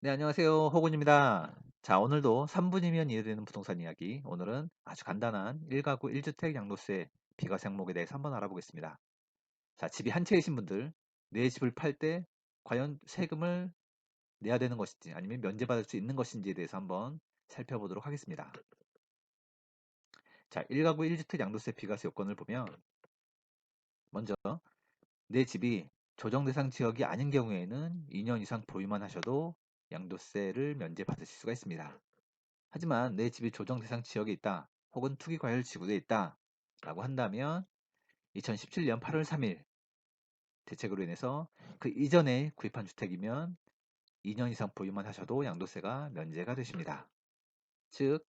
네, 안녕하세요. 호군입니다. 자, 오늘도 3분이면 이해되는 부동산 이야기. 오늘은 아주 간단한 1가구 1주택 양도세 비과세 항목에 대해서 한번 알아보겠습니다. 자, 집이 한 채이신 분들, 내 집을 팔 때 과연 세금을 내야 되는 것인지 아니면 면제받을 수 있는 것인지에 대해서 한번 살펴보도록 하겠습니다. 자, 1가구 1주택 양도세 비과세 요건을 보면 먼저 내 집이 조정 대상 지역이 아닌 경우에는 2년 이상 보유만 하셔도 양도세를 면제받으실 수가 있습니다. 하지만 내 집이 조정 대상 지역에 있다 혹은 투기 과열 지구에 있다 라고 한다면 2017년 8월 3일 대책으로 인해서 그 이전에 구입한 주택이면 2년 이상 보유만 하셔도 양도세가 면제가 되십니다. 즉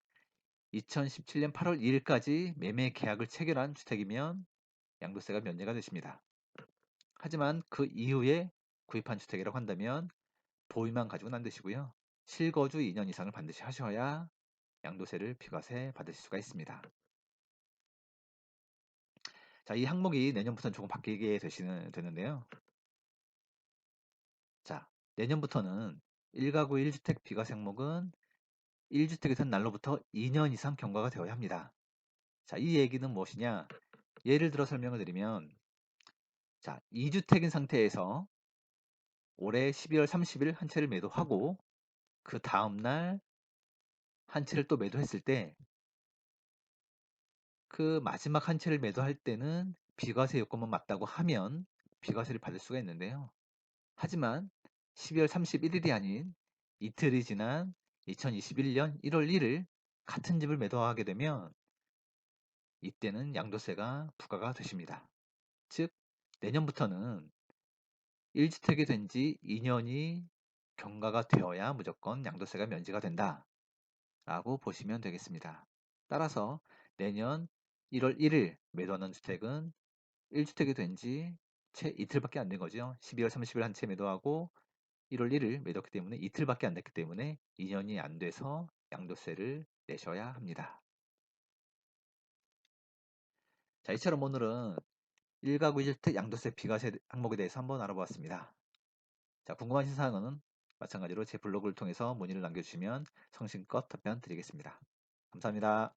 2017년 8월 2일까지 매매 계약을 체결한 주택이면 양도세가 면제가 되십니다. 하지만 그 이후에 구입한 주택이라고 한다면 보유만 가지고는 안 되시고요. 실거주 2년 이상을 반드시 하셔야 양도세를 비과세 받으실 수가 있습니다. 자, 이 항목이 내년부터는 조금 바뀌게 되시는, 되는데요. 자, 내년부터는 1가구 1주택 비과세 항목은 1주택에 선 날로부터 2년 이상 경과가 되어야 합니다. 자, 이 얘기는 무엇이냐? 예를 들어 설명을 드리면, 자, 2주택인 상태에서 올해 12월 30일 한 채를 매도하고, 그 다음날 한 채를 또 매도했을 때, 그 마지막 한 채를 매도할 때는 비과세 요건만 맞다고 하면 비과세를 받을 수가 있는데요. 하지만 12월 31일이 아닌 이틀이 지난 2021년 1월 1일 같은 집을 매도하게 되면 이때는 양도세가 부과가 되십니다. 즉 내년부터는 1주택이 된 지 2년이 경과가 되어야 무조건 양도세가 면제가 된다 라고 보시면 되겠습니다. 따라서 내년 1월 1일 매도하는 주택은 1주택이 된 지 채 이틀밖에 안 된 거죠. 12월 30일 한 채 매도하고 1월 1일 매도했기 때문에 이틀밖에 안 됐기 때문에 2년이 안 돼서 양도세를 내셔야 합니다. 자, 이처럼 오늘은 1가구 1주택 양도세 비과세 항목에 대해서 한번 알아보았습니다. 자, 궁금하신 사항은 마찬가지로 제 블로그를 통해서 문의를 남겨주시면 성심껏 답변 드리겠습니다. 감사합니다.